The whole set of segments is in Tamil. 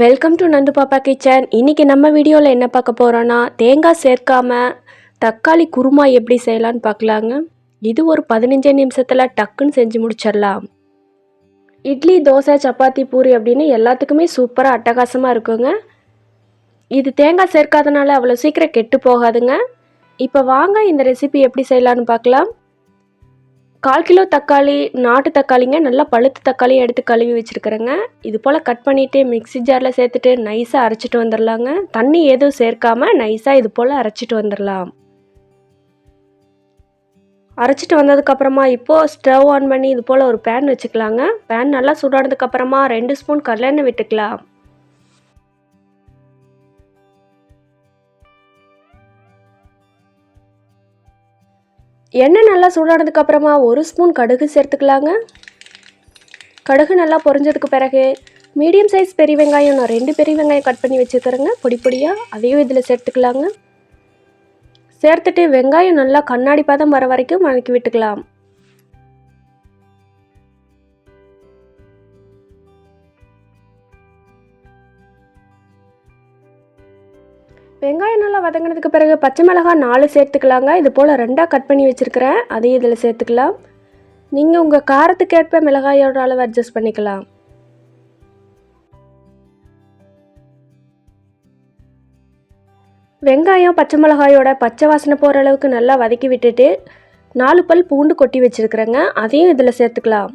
வெல்கம் டு நந்து பாப்பா கிச்சன் இன்றைக்கி நம்ம வீடியோவில் என்ன பார்க்க போகிறோன்னா தேங்காய் சேர்க்காம தக்காளி குருமா எப்படி செய்யலான்னு பார்க்கலாங்க. இது ஒரு பதினஞ்சு நிமிஷத்தில் டக்குன்னு செஞ்சு முடிச்சிடலாம். இட்லி தோசை சப்பாத்தி பூரி அப்படின்னு எல்லாத்துக்குமே சூப்பராக அட்டகாசமாக இருக்குங்க. இது தேங்காய் சேர்க்காதனால அவ்வளோ சீக்கிரம் கெட்டு போகாதுங்க. இப்போ வாங்க இந்த ரெசிபி எப்படி செய்யலான்னு பார்க்கலாம். கால் கிலோ தக்காளி நாட்டு தக்காளிங்க நல்லா பழுத்து தக்காளி எடுத்து கழுவி வச்சுருக்குறேங்க. இது போல் கட் பண்ணிவிட்டு மிக்ஸி ஜாரில் சேர்த்துட்டு நைஸாக அரைச்சிட்டு வந்துடலாங்க தண்ணி எதுவும் சேர்க்காமல் நைஸாக இது போல் அரைச்சிட்டு வந்துடலாம் அரைச்சிட்டு வந்ததுக்கப்புறமா இப்போது ஸ்டவ் ஆன் பண்ணி இது போல் ஒரு பேன் வச்சுக்கலாங்க. பேன் நல்லா சூடானதுக்கப்புறமா ரெண்டு ஸ்பூன் கடலெண்ணெய் விட்டுக்கலாம். எண்ணெய் நல்லா சூடானதுக்கு அப்புறமா ஒரு ஸ்பூன் கடுகு சேர்த்துக்கலாங்க. கடுகு நல்லா பொரிஞ்சதுக்கு பிறகு மீடியம் சைஸ் பெரிய வெங்காயம் நான் ரெண்டு பெரிய வெங்காயம் கட் பண்ணி வச்சுக்கிறேங்க. பொடி பொடியாக அதையும் இதில் சேர்த்துக்கலாங்க. சேர்த்துட்டு வெங்காயம் நல்லா கண்ணாடி பதம் வர வரைக்கும் வணக்கி விட்டுக்கலாம். வெங்காயம் நல்லா வதங்கினதுக்கு பிறகு பச்சை மிளகாய் நாலு சேர்த்துக்கலாங்க. இது போல் ரெண்டாக கட் பண்ணி வச்சுருக்கிறேன். அதையும் இதில் சேர்த்துக்கலாம். நீங்கள் உங்கள் காரத்துக்கேற்ப மிளகாயோட அளவு அட்ஜஸ்ட் பண்ணிக்கலாம். வெங்காயம் பச்சை மிளகாயோட பச்சை வாசனை போகிற அளவுக்கு நல்லா வதக்கி விட்டுட்டு நாலு பல் பூண்டு கொட்டி வச்சுருக்குறேங்க. அதையும் இதில் சேர்த்துக்கலாம்.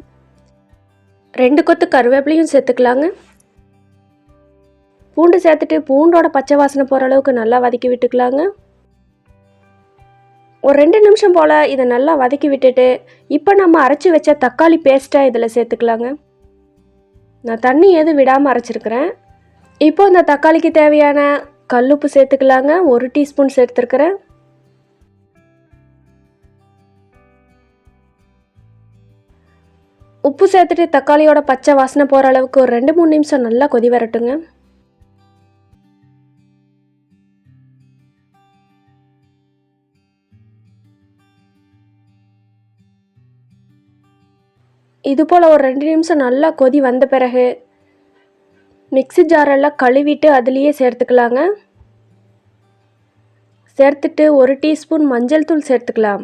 ரெண்டு கொத்து கருவேப்பிலையும் சேர்த்துக்கலாங்க. பூண்டு சேர்த்துட்டு பூண்டோட பச்சை வாசனை போகிற அளவுக்கு நல்லா வதக்கி விட்டுக்கலாங்க. ஒரு ரெண்டு நிமிஷம் போல் இதை நல்லா வதக்கி விட்டுட்டு இப்போ நம்ம அரைச்சி வச்ச தக்காளி பேஸ்ட்டை இதில் சேர்த்துக்கலாங்க. நான் தண்ணி எதுவும் விடாமல் அரைச்சிருக்கிறேன். இப்போ இந்த தக்காளிக்கு தேவையான கல்லுப்பு சேர்த்துக்கலாங்க. ஒரு டீஸ்பூன் சேர்த்துருக்குறேன். உப்பு சேர்த்துட்டு தக்காளியோட பச்சை வாசனை போகிற அளவுக்கு ஒரு ரெண்டு மூணு நிமிஷம் நல்லா கொதி வரட்டுங்க. இது போல் ஒரு ரெண்டு நிமிஷம் நல்லா கொதி வந்த பிறகு மிக்ஸி ஜாரெல்லாம் கழுவிட்டு அதுலேயே சேர்த்துக்கலாங்க. சேர்த்துட்டு ஒரு டீஸ்பூன் மஞ்சள் தூள் சேர்த்துக்கலாம்.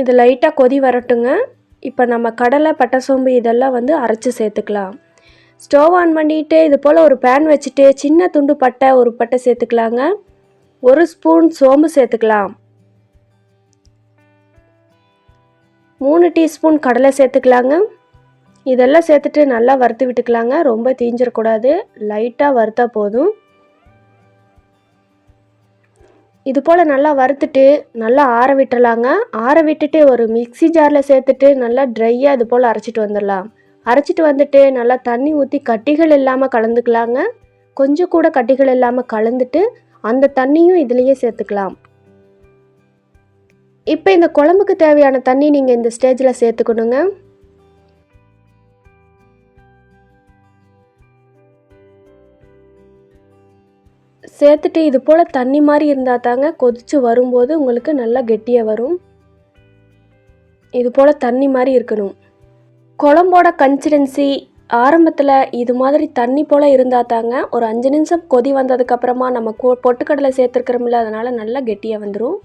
இது லைட்டாக கொதி வரட்டுங்க. இப்போ நம்ம கடலை பட்டை சோம்பு இதெல்லாம் வந்து அரைச்சி சேர்த்துக்கலாம். ஸ்டவ் ஆன் பண்ணிவிட்டு இது போல் ஒரு பேன் வச்சுட்டு சின்ன துண்டு பட்டை ஒரு பட்டை சேர்த்துக்கலாங்க. ஒரு ஸ்பூன் சோம்பு சேர்த்துக்கலாம். மூணு டீஸ்பூன் கடலை சேர்த்துக்கலாங்க. இதெல்லாம் சேர்த்துட்டு நல்லா வறுத்து விட்டுக்கலாங்க. ரொம்ப தீஞ்சிடக்கூடாது லைட்டாக வறுத்தா போதும். இது போல் நல்லா வறுத்துட்டு நல்லா ஆற விட்டுறலாங்க. ஆற விட்டுட்டு ஒரு மிக்ஸி ஜாரில் சேர்த்துட்டு நல்லா ட்ரையாக இது போல் அரைச்சிட்டு வந்துடலாம். அரைச்சிட்டு வந்துட்டு நல்லா தண்ணி ஊற்றி கட்டிகள் இல்லாமல் கலந்துக்கலாங்க. கொஞ்சம் கூட கட்டிகள் இல்லாமல் கலந்துட்டு அந்த தண்ணியும் இதுலேயே சேர்த்துக்கலாம். இப்போ இந்த குழம்புக்கு தேவையான தண்ணி நீங்கள் இந்த ஸ்டேஜில் சேர்த்துக்கணுங்க. சேர்த்துட்டு இது போல் தண்ணி மாதிரி இருந்தால் தாங்க கொதித்து வரும்போது உங்களுக்கு நல்லா கெட்டியாக வரும். இது போல் தண்ணி மாதிரி இருக்கணும். குழம்போட கன்சிடென்சி ஆரம்பத்தில் இது மாதிரி தண்ணி போல் இருந்தால் தாங்க ஒரு அஞ்சு நிமிஷம் கொதி வந்ததுக்கப்புறமா நம்ம கொ பொட்டுக்கடலை சேர்த்துருக்கிறோம்ல அதனால் நல்லா கெட்டியாக வந்துடும்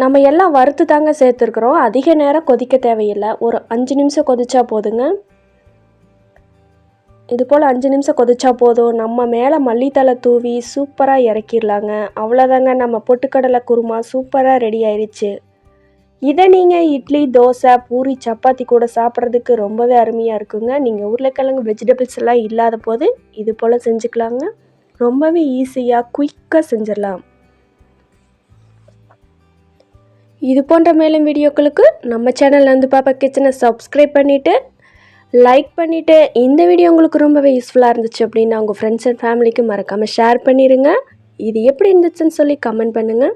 நம்ம எல்லாம் வறுத்து தாங்க சேர்த்துருக்குறோம். அதிக நேரம் கொதிக்க தேவையில்லை. ஒரு அஞ்சு நிமிஷம் கொதிச்சா போதுங்க. இது போல் அஞ்சு நிமிஷம் கொதிச்சா போதும். நம்ம மேலே மல்லித்தலை தூவி சூப்பராக இறக்கிடலாங்க. அவ்வளோதாங்க நம்ம பொட்டுக்கடலை குருமா சூப்பராக ரெடி ஆயிடுச்சு இதை நீங்கள் இட்லி தோசை பூரி சப்பாத்தி கூட சாப்பிட்றதுக்கு ரொம்பவே அருமையாக இருக்குங்க. நீங்கள் உருளைக்கிழங்கு வெஜிடபிள்ஸ் எல்லாம் இல்லாத போது இது போல் செஞ்சுக்கலாங்க. ரொம்பவே ஈஸியாக குயிக்காக செஞ்சிடலாம். இது போன்ற மேலும் வீடியோக்களுக்கு நம்ம சேனல் வந்து பாப்பா கிச்சனை சப்ஸ்கிரைப் பண்ணிவிட்டு லைக் பண்ணிவிட்டு இந்த வீடியோ உங்களுக்கு ரொம்பவே யூஸ்ஃபுல்லாக இருந்துச்சு அப்படின்னா உங்கள் ஃப்ரெண்ட்ஸ் அண்ட் ஃபேமிலிக்கு மறக்காமல் ஷேர் பண்ணிடுங்க இது எப்படி இருந்துச்சுன்னு சொல்லி கமெண்ட் பண்ணுங்கள்